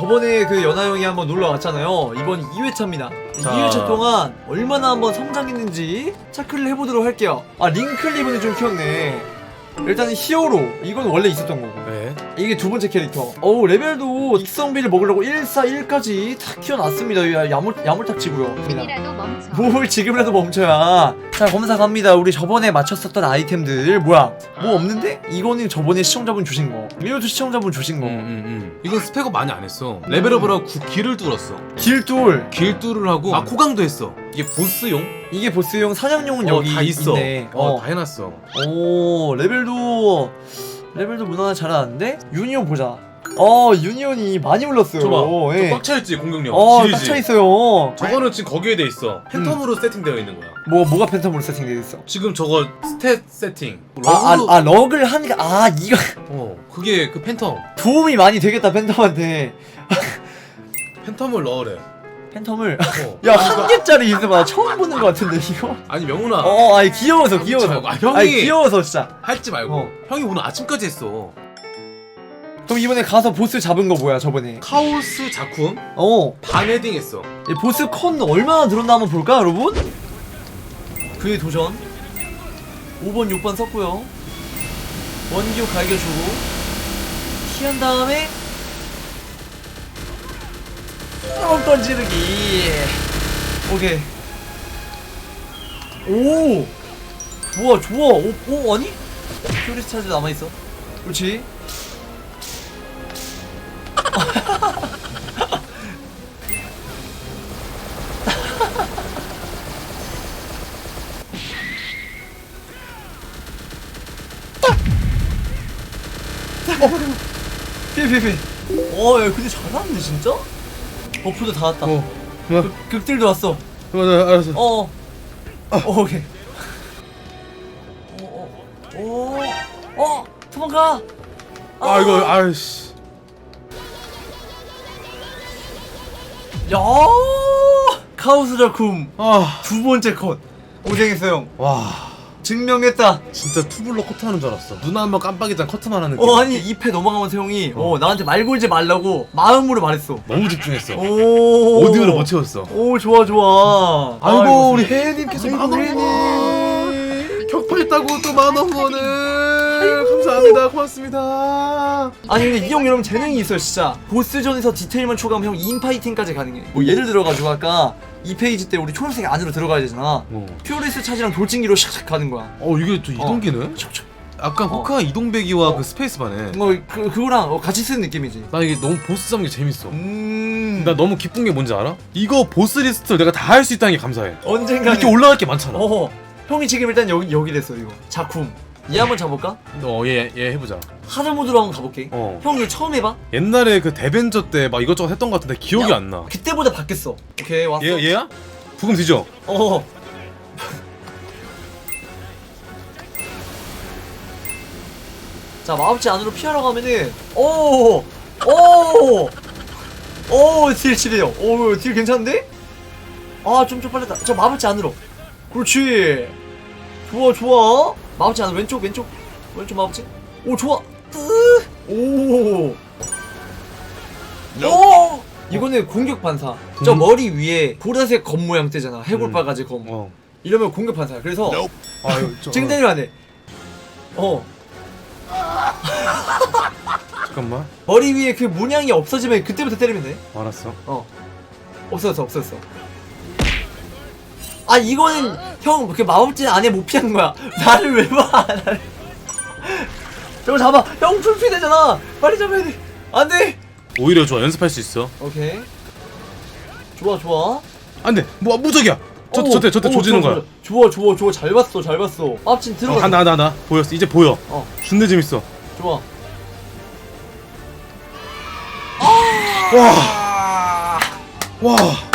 저번에 그 연하 형이 한번 놀러 왔잖아요. 이번 2회차입니다. 자. 2회차 동안 얼마나 한번 성장했는지 체크를 해보도록 할게요. 아 링클리브는 좀 키웠네. 일단은 히어로 이건 원래 있었던 거고 네. 이게 두 번째 캐릭터 어우 레벨도 익성비를 먹으려고 1, 4, 1까지 다 키워놨습니다 야, 야물, 야물딱지고요 지금이라도 멈춰. 뭘 지금이라도 멈춰야 자 검사 갑니다 우리 저번에 맞췄었던 아이템들 뭐야 뭐 없는데? 이거는 저번에 시청자분 주신 거 이것도 시청자분 주신 거 음, 음, 음. 이건 스펙업 많이 안 했어. 레벨업을 하고 구- 길을 뚫었어. 길돌 길뚫을 하고 아 코강도 했어. 이게 보스용? 이게 보스용 사냥용은 어, 여기 다 있어. 있네 어, 어. 다 해놨어. 오 레벨도 레벨도 무난하게 잘하는데 유니온 보자 어 유니온이 많이 올랐어요 줘봐. 예. 꽉 차있지 공격력. 어, 지리지. 딱 차있어요. 저거는 지금 거기에 돼 있어. 팬텀으로 세팅되어 있는 거야. 뭐, 뭐가 팬텀으로 세팅되어 있어? 지금 저거 스탯 세팅. 아, 아, 러브- 아, 럭을 하니까, 아, 이거 어, 그게 그 팬텀. 도움이 많이 되겠다, 팬텀한테. 팬텀을 넣으래. 팬텀을. 어. 야, 한 개짜리 있으면 나 처음 보는 것 같은데, 이거? 아니 명훈아. 어, 아니, 귀여워서, 귀여워서. 아, 형이- 아니, 귀여워서, 진짜. 할지 말고. 어. 형이 오늘 아침까지 했어. 그럼 이번에 가서 보스 잡은 거 뭐야, 저번에? 카오스 작품 어. 반헤딩 했어. 이 보스 컨 얼마나 늘었나 한번 볼까, 여러분? 그의 도전. 5번, 6번 썼고요. 원기호 갈겨주고. 피한 다음에. 뻥 던지르기. 오케이. 오! 좋아, 좋아. 오, 오 아니? 퓨리스 차지 남아있어. 그렇지. 피피피. 어, 야, 근데 잘하는데, 진짜? 버프도 다 왔다. 어. 그만. 극, 극딜도 왔어. 그만 알았어. 어. 어, 오케이. 어, 어, 어, 어, 도망가. 아 이거 아이씨. 야, 카오스 작품 아. 두 번째 컷. 고생했어 형. 와. 증명했다. 진짜 투블럭 커트 하는 줄 알았어. 눈한번 깜빡이자 커트만 하는. 어, 아니 2패 넘어가면서 형이 어, 나한테 말 걸지 말라고 마음으로 말했어. 너무 집중했어. 오. 오디오를 못 채웠어. 오, 좋아 좋아. 아이고 우리 혜혜님께서 아이고, 만원. 후원 격파했다고 또 만원 후원을 감사합니다. 고맙습니다. 아니 근데 이형 여러분 재능이 있어요 진짜. 보스전에서 디테일만 초과하면 형 인파이팅까지 가능해. 뭐 예를 들어가지고 아까 2페이지 때 우리 초록색 안으로 들어가야 되잖아. 어, 퓨리스 차지랑 돌진기로 샥샥 가는 거야. 어 이게 또 이동기네? 촥촥. 약간 어. 호크가 이동배기와 어. 그 스페이스바네 뭐 그, 그거랑 어, 같이 쓰는 느낌이지. 나 이게 너무 보스 잡는 게 재밌어. 음... 나 너무 기쁜 게 뭔지 알아? 이거 보스 리스트를 내가 다 할 수 있다는 게 감사해. 언젠가 이렇게 올라갈 게 많잖아. 어 형이 지금 일단 여기 여기 됐어 이거. 작품 얘 한번 잡을까? 어얘 얘 해보자 하드 모드로 한번 가볼게 어형 이거 처음 해봐? 옛날에 그 데벤저 때 막 이것저것 했던 것 같은데 기억이 야. 안 나 그때보다 바뀌었어 오케이 왔어 얘, 얘야? 부금 뒤져 어 자, 마법지 안으로 피하러 가면은, 오! 오! 오, 딜 치네요. 오, 딜 괜찮은데? 아, 좀 좀 빨랐다. 저 마법지 안으로. 그렇지. 좋아, 좋아. 마법지 안으로. 왼쪽, 왼쪽. 왼쪽 마법지. 오, 좋아. 뜨! 오! 오! 이거는 공격 반사. 저 음. 머리 위에 보라색 검 모양 뜨잖아. 해골 바가지 검. 어 이러면 공격 반사. 그래서 아유 저, 찡대면 안 돼. 어. 잠깐만 머리 위에 그 문양이 없어지면 그때부터 때리면 돼. 알았어 어. 없어졌어, 없어졌어. 아, 이거는 형, 그 마법진 안에 못 피하는 거야. 나를 왜 봐, 나를. 저거 잡아. 형 풀피 되잖아. 빨리 잡아야 돼. 안 돼. 오히려 좋아 연습할 수 있어 오케이. 좋아, 좋아. 안돼 뭐 무적이야 저, 어, 저때 저때 어, 조지는 좋아, 거야 좋아, 좋아, 좋아. 잘 봤어, 잘 봤어. 마법진 어, 들어가. 간다 간다 간다 보였어 이제 보여 어, 준대 재밌어 좋아. 와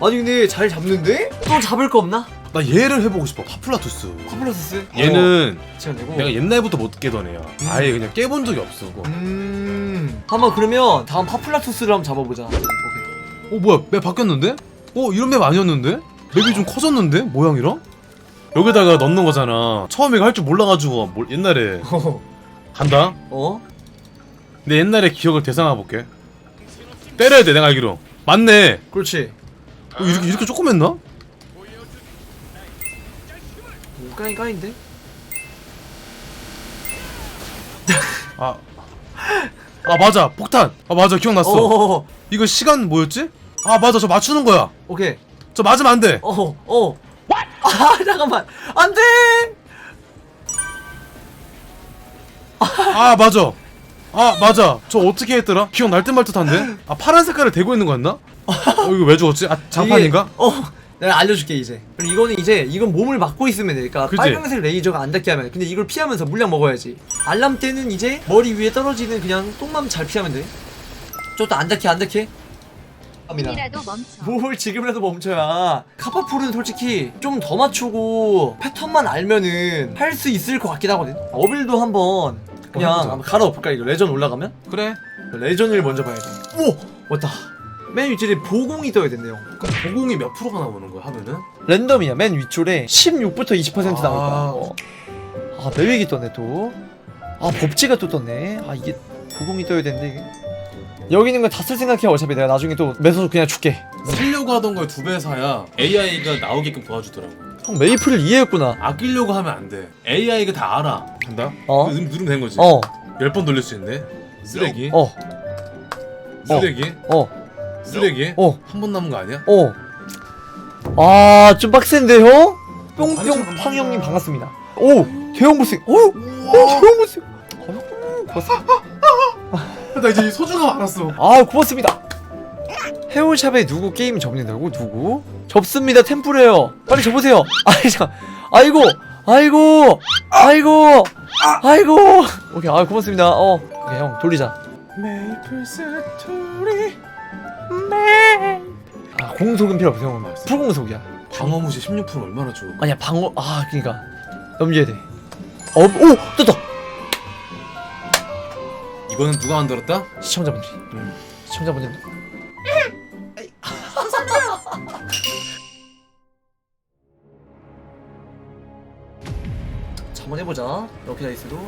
아니 근데 잘 잡는데? 또 잡을 거 없나? 나 얘를 해보고 싶어. 파플라투스. 파플러스스? 얘는 시간 되고. 내가 옛날부터 못 깨던 애야 아예 그냥 깨본 적이 없어. 그거. 음. 한번 그러면 다음 파플라투스를 한번 잡아보자. 오케이. 어 뭐야? 맵 바뀌었는데? 어 이런 맵 아니었는데? 맵이 좀 커졌는데? 모양이랑? 여기다가 넣는 거잖아. 처음에 할 줄 몰라가지고 뭘- 옛날에. 간다. 어? 내 옛날의 기억을 되살아 볼게. 때려야 돼 내가 알기로. 맞네. 그렇지 어, 이렇게 이렇게 조금 했나? 오 까인 까인데? 아, 아 맞아. 폭탄. 아 맞아. 기억났어. 어 이거 시간 뭐였지? 아 맞아. 저 맞추는 거야. 오케이. 저 맞으면 안돼. 어 어. 아 잠깐만. 안 돼! 아 맞아. 아 맞아. 저 어떻게 했더라? 기억 날 듯 말 듯한데? 아 파란 색깔을 대고 있는 거였나? 어 이거 왜 죽었지? 아 장판인가? 이게- 어 내가 알려줄게 이제 그리고 이거는 이제 이건 몸을 막고 있으면 되니까 그지? 빨간색 레이저가 안 닿게 하면 돼. 근데 이걸 피하면서 물량 먹어야지 알람 때는 이제 머리 위에 떨어지는 그냥 똥만 잘 피하면 돼 저것도 안 닿게 안 닿게 합니다 멈춰. 뭘 지금이라도 멈춰야 카파풀은 솔직히 좀 더 맞추고 패턴만 알면은 할 수 있을 것 같긴 하거든 어빌도 한번 그냥 해보자. 한번 갈아엎을까 이거 레전 올라가면? 그래 레전을 먼저 봐야 돼 오 왔다 맨 위쪽에 보공이 떠야 된대요. 그럼 보공이 몇 프로가 나오는 거야 하면은? 랜덤이야. 맨 위쪽에 16부터 20% 나올 거야. 아. 어. 아 매획이 떴네 또 아 법지가 또 떴네. 아 이게 보공이 떠야 되는데. 이게 여기 있는 거 다 쓸 생각해 어차피. 내가 나중에 또 매서서 그냥 줄게. 살려고 하던 걸 두 배 사야 AI가 나오게끔 도와주더라고. 형 메이플을 이해했구나. 아끼려고 하면 안 돼. AI가 다 알아. 간다? 어? 누르- 누르면 된 거지. 어. 10번 돌릴 수 있네. 쓰레기. 어, 쓰레기? 어, 쓰레기 어, 한 번 남은 거 아니야? 어. 아, 좀 빡센데, 형? 뿅뿅 팡 형님 해봐. 반갑습니다. 오, 대형 불승. 오, 오, 대형 고맙습니다. 나 이제 소중함 알았어 아, 고맙습니다. 헤어샵에 누구 게임 접는다고? 누구? 접습니다, 템플이에요. 빨리 접으세요. 아이, 자, 아이고, 아이고, 아이고, 아이고. 오케이, 아, 고맙습니다. 어, 오케이, 형, 돌리자. 메이플 스토리 아, 공속은 필요 없어, 형은. 풀공속이야. 방어무시 16% 얼마나 좋아 아니야 방어 아 그니까 넘겨야 돼. 어, 오 떴다. 이거는 누가 만들었다? 시청자분들이. 음. 시청자분들. 자, 한번 해보자. 이렇게 다이스로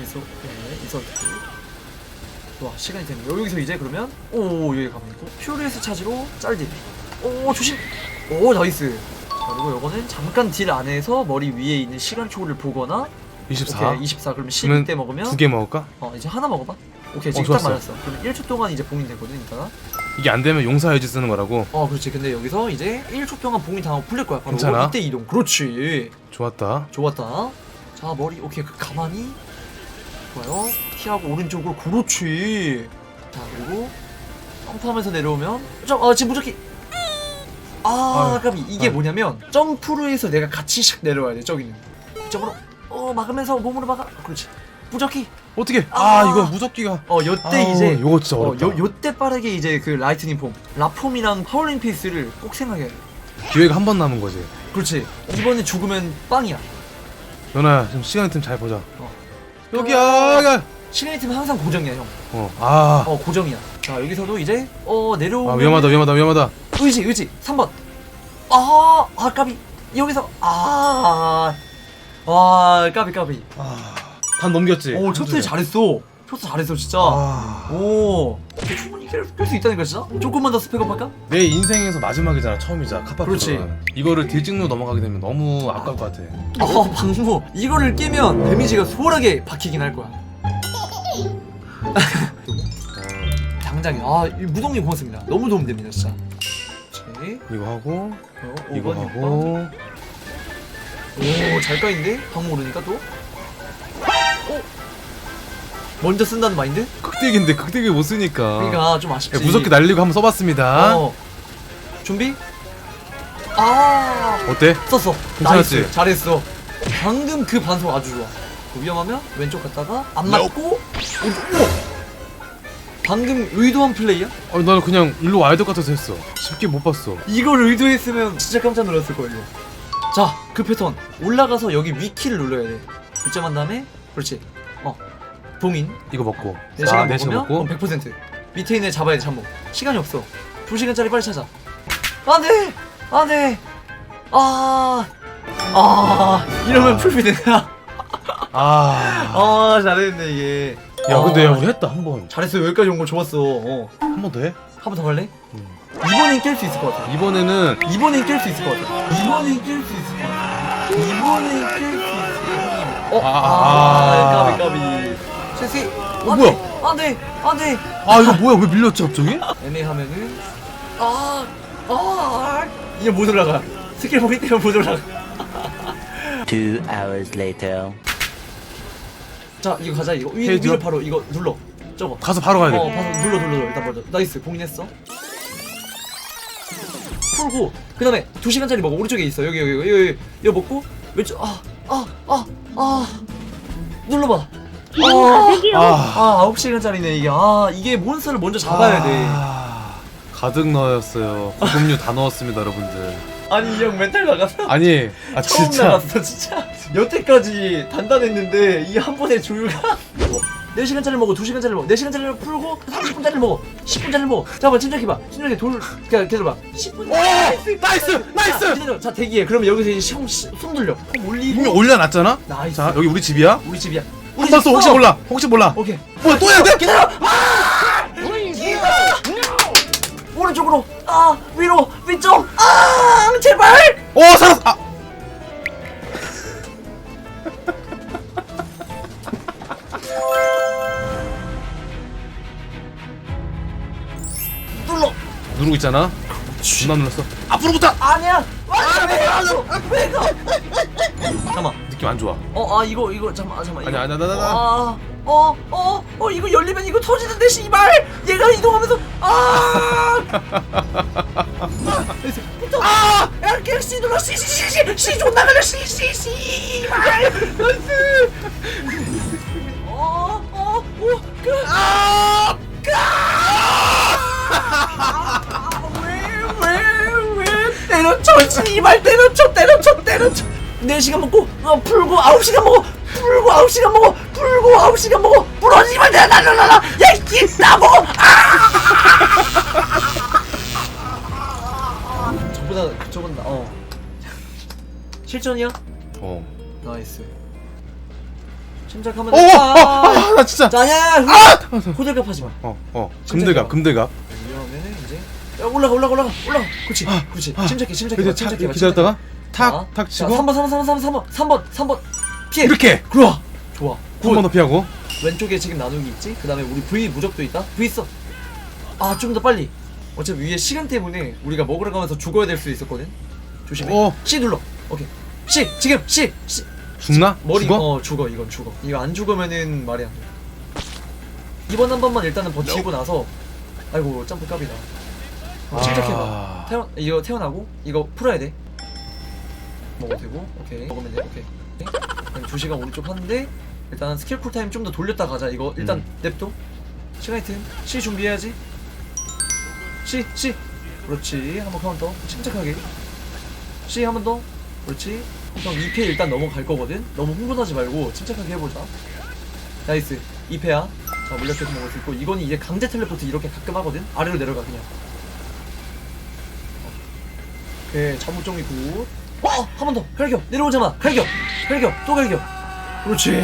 이소 네 이설트. 좋아 시간이 되네. 여기서 이제 그러면 오 여기 가면 있고. 퓨리스 차지로 짤딜. 오 조심. 오 나이스. 자, 그리고 이거는 잠깐 딜 안에서 머리 위에 있는 시간 초를 보거나. 24 오케이 24 그러면 그러면 12대 먹으면 두 개 먹을까? 어 이제 하나 먹어봐. 오케이 지금 어, 딱 좋았어. 맞았어. 그럼 1초 동안 이제 봉인 되거든 이따가 이게 안 되면 용사 유지 쓰는 거라고. 어 그렇지. 근데 여기서 이제 1초 동안 봉인 당하고 풀릴 거야. 바로 괜찮아? 이때 이동. 그렇지. 좋았다. 좋았다. 자 머리. 오케이 그 가만히 좋아요. 피하고 오른쪽으로 그렇지 자 그리고 점프하면서 내려오면 점, 아 지금 무적기. 아 아깝이 이게 아유. 뭐냐면 점프를 해서 내가 같이 샥 내려와야 돼 저기는. 이쪽으로. 어 막으면서 몸으로 막아. 그렇지. 무적기. 어떻게? 아, 아. 이거 무섭기가. 어 요때 아우, 이제 요거 진짜 어, 어렵다. 요, 요때 빠르게 이제 그 라이트닝 폼. 라폼이랑 파울링 피스를 꼭 생각해야 돼. 기회가 한 번 남은 거지. 그렇지. 이번에 죽으면 빵이야. 연아야 좀 시간 틈 잘 보자. 어. 여기야 팀은 항상 고정이야 형. 어 아. 어 고정이야. 자 여기서도 이제 어 내려오면 아, 위험하다 위험하다 위험하다. 의지 의지. 3번. 아 아 까비. 여기서 아와 까비 까비. 반 넘겼지? 오 첫째 잘했어 첫째 잘했어 진짜. 아, 오. 충분히 이길 수 있다니까 진짜? 조금만 더 스펙업 할까? 내 인생에서 마지막이잖아 처음이자. 카파프 그렇지. 이거를 딜찍로 넘어가게 되면 너무 아까울 것 같아. 어 방무. 이거를 깨면 데미지가 수월하게 박히긴 할 거야. 당장에 아이 무동님 고맙습니다. 너무 도움됩니다 진짜. 오케이. 이거 하고 어, 이거 5번, 6번. 하고. 오잘 까인데? 방무 오르니까 또? 어? 먼저 쓴다는 마인드? 극딜인데 극딜을 못 쓰니까. 그러니까 좀 아쉽지. 야, 무섭게 날리고 한번 써봤습니다. 어. 준비? 아. 어때? 썼어. 괜찮았지? 나이스. 잘했어. 방금 그 반속 아주 좋아. 그 위험하면 왼쪽 갔다가 안 맞고. 오른쪽 우와. 방금 의도한 플레이야? 어, 나는 그냥 일로 와야 될 것 같아서 했어. 쉽게 못 봤어. 이걸 의도했으면 진짜 깜짝 놀랐을 거예요. 자 그 패턴. 올라가서 여기 위키를 눌러야 돼. 글자만 다음에 그렇지 어 봉인 이거 먹고 4시간 아, 네 시간 먹으면 먹고 어, 100% 밑에 있는 애 잡아야 돼 잠복 시간이 없어 2시간짜리 빨리 찾아 안돼 안돼 아 아, 이러면 풀피 되나? 아... 아, 잘했네, 이게. 야 아, 근데 야 우리 했다 한 번 잘했어, 여기까지 온 거 좋았어. 어. 한 번 더 해? 한 번 더 갈래? 음. 이번엔 깰 수 있을 것 같아 이번에는 이번엔 깰 수 있을 것 같아 이번엔 깰 수 있을 것 같아 이번엔 깰 수 있을 것 같아 어? 아, 아, 아. 까비 까비 실시 어, 뭐야? 안돼 안돼 아 이거 뭐야 왜 밀렸지 갑자기? 애매하면은 아, 아, 이게 못 올라가. 스킬 보기 때문에 못 올라가. Two hours later. 자, 이거 가자. 이거 위, 페이지요? 위를 바로 이거 눌러. 저거. 가서 바로 가야 돼. 어, 봐서 눌러 눌러 눌러. 일단 먼저. 나이스. 공인했어. 풀고 그 다음에 2 시간짜리 먹어. 오른쪽에 있어. 여기 여기 여기 여기, 여기 먹고 왼쪽 아, 아, 아, 아. 눌러봐. 아, 아, 아, 9시간짜리네 이게. 아, 이게 몬스터를 먼저 잡아야 돼. 아, 가득 넣었어요. 고급류 다 넣었습니다, 여러분들. 아니 이 형 멘탈 나갔어. 아니, 아 처음 진짜. 나갔어 진짜. 여태까지 단단했는데 이 한 번에 조율가? 4시간짜리 먹어 2시간짜리 먹어. 4시간짜리 풀고 30분짜리 먹어. 10분짜리 먹어. 잠깐만 침착해봐. 침착해. 돌 그냥 기다려봐. 10분. 나이스, 나이스. 기다려. 자 대기해. 그러면 여기서 이제 형 시- 손 돌려. 형 올리고. 이미 올려놨잖아. 나이스. 자, 여기 우리 집이야. 우리 집이야 한번 써, 혹시 어. 몰라, 혹시 몰라. 오케이 뭐야 또 해야 돼? 기다려 아! 오른쪽으로 아 위로 위쪽 아 제발 오 살았어. 아, 눌러 누르고 있잖아. 존나 눌렀어. 앞으로부터. 아니야 왜 이거 잠깐만 느낌 안 좋아. 어, 아 이거 이거 잠깐만, 아, 잠깐만. 아니야. 아니야, 나, 나, 나. 아, 어, 어, 어, 이거 열리면 이거 터지는데 씨발. 얘가 이동하면서 아. 붙어. 아, 이렇게 씨 눌러 씨씨씨 씨 존나 걸려 씨씨 씨 발. 나이스. 어, 어, 오, 그, 아, 왜, 왜, 왜 때려쳐 씨발 때려쳐 때려쳐 4시간 먹고 어, 풀고 9시간 먹어 풀고 9시간 먹어 풀고 9시간 먹어. 부러지면 내가 날라라라 야이 나 먹어. 아! 저보다 저보다 어. 실전이야? 어. 나이스. 침착하면 오, 어, 아, 나 진짜. 자야 호들갑 하지마. 어, 어. 금들갑, 금들갑. 이러면은 이제? 야, 올라가 올라가 올라가. 올라가. 그렇지 그렇지. 침착해 침착해 이제 차, 기다렸다가 탁, 탁 치고. 3번 3번 3번 3번 3번 3번 3번. 피해. 이렇게. 그래 좋아. 한번더 피하고. 왼쪽에 지금 나누기 있지? 그 다음에 우리 V 무적도 있다. V 있어. 아좀 더 빨리. 어차피 위에 시간 때문에 우리가 먹으러 가면서 죽어야 될수 있었거든. 조심해. 어. C 눌러. 오케이. C 지금 C C. 죽나? 머리 죽어? 어 죽어 이건 죽어. 이거 안 죽으면은 말이 안 돼 이번 한 번만 일단은 버티고 나서. 아이고 점프 깝이다. 어, 침착해봐. 아. 태어 이거 태어나고 이거 풀어야 돼 먹어도 되고 오케이. 먹으면 돼 오케이. 그럼 2시간 오른쪽 하는데 일단 스킬 쿨타임 좀 더 돌렸다 가자. 이거 일단 음. 냅둬. 시간 이템 C 준비해야지. C C 그렇지. 한번 카운터 침착하게. C 한 번 더. 그렇지. 형 2패 일단 넘어갈 거거든? 너무 흥분하지 말고 침착하게 해보자. 나이스. 2패야. 자 물약 계속 먹을 수 있고. 이거는 이제 강제 텔레포트 이렇게 가끔 하거든? 아래로 내려가 그냥. 오케이. 잠못 정리 굿 어! 한 번 더. 갈겨. 내려오자마 갈겨. 갈겨. 또 갈겨. 그렇지.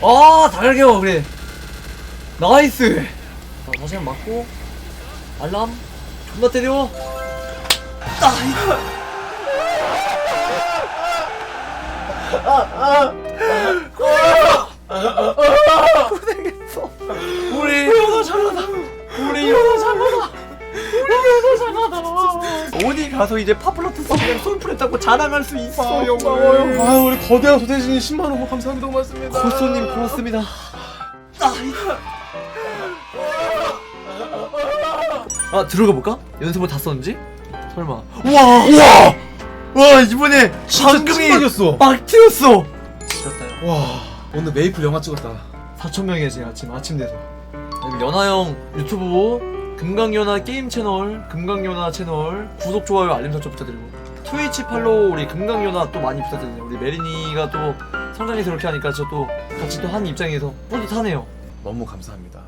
아다 갈겨 그래. 나이스. 자 다시 한번 맞고. 알람. 존나 때려. 아 이거 고생했어 우리 연어 잘하다. 우리 연어 잘하다. 우리 연어 잘하다. 어디 가서 이제 파플 그냥 솔플했다고 자랑할 수 있어 아, 고마워요. 아, 우리 거대한 소대진이 10만 원 감사합니다. 고맙습니다. 고소님 고맙습니다 아 들어가 볼까? 연습을 다 썼는지? 설마 와! 와! 와 이번에 방금이. 막 튀었어 지렸다 와, 오늘 메이플 영화 찍었다. 4천 명이야 지금 아침 아침 돼서 연하형 유튜브 금강연화 게임 채널 금강연화 채널 구독 좋아요 알림 설정 부탁드리고 트위치 팔로우 우리 금강연화 또 많이 부탁드리네요 우리 메리니가 또 성장해서 이렇게 하니까 저 또 같이 또 한 입장에서 뿌듯하네요 너무 감사합니다.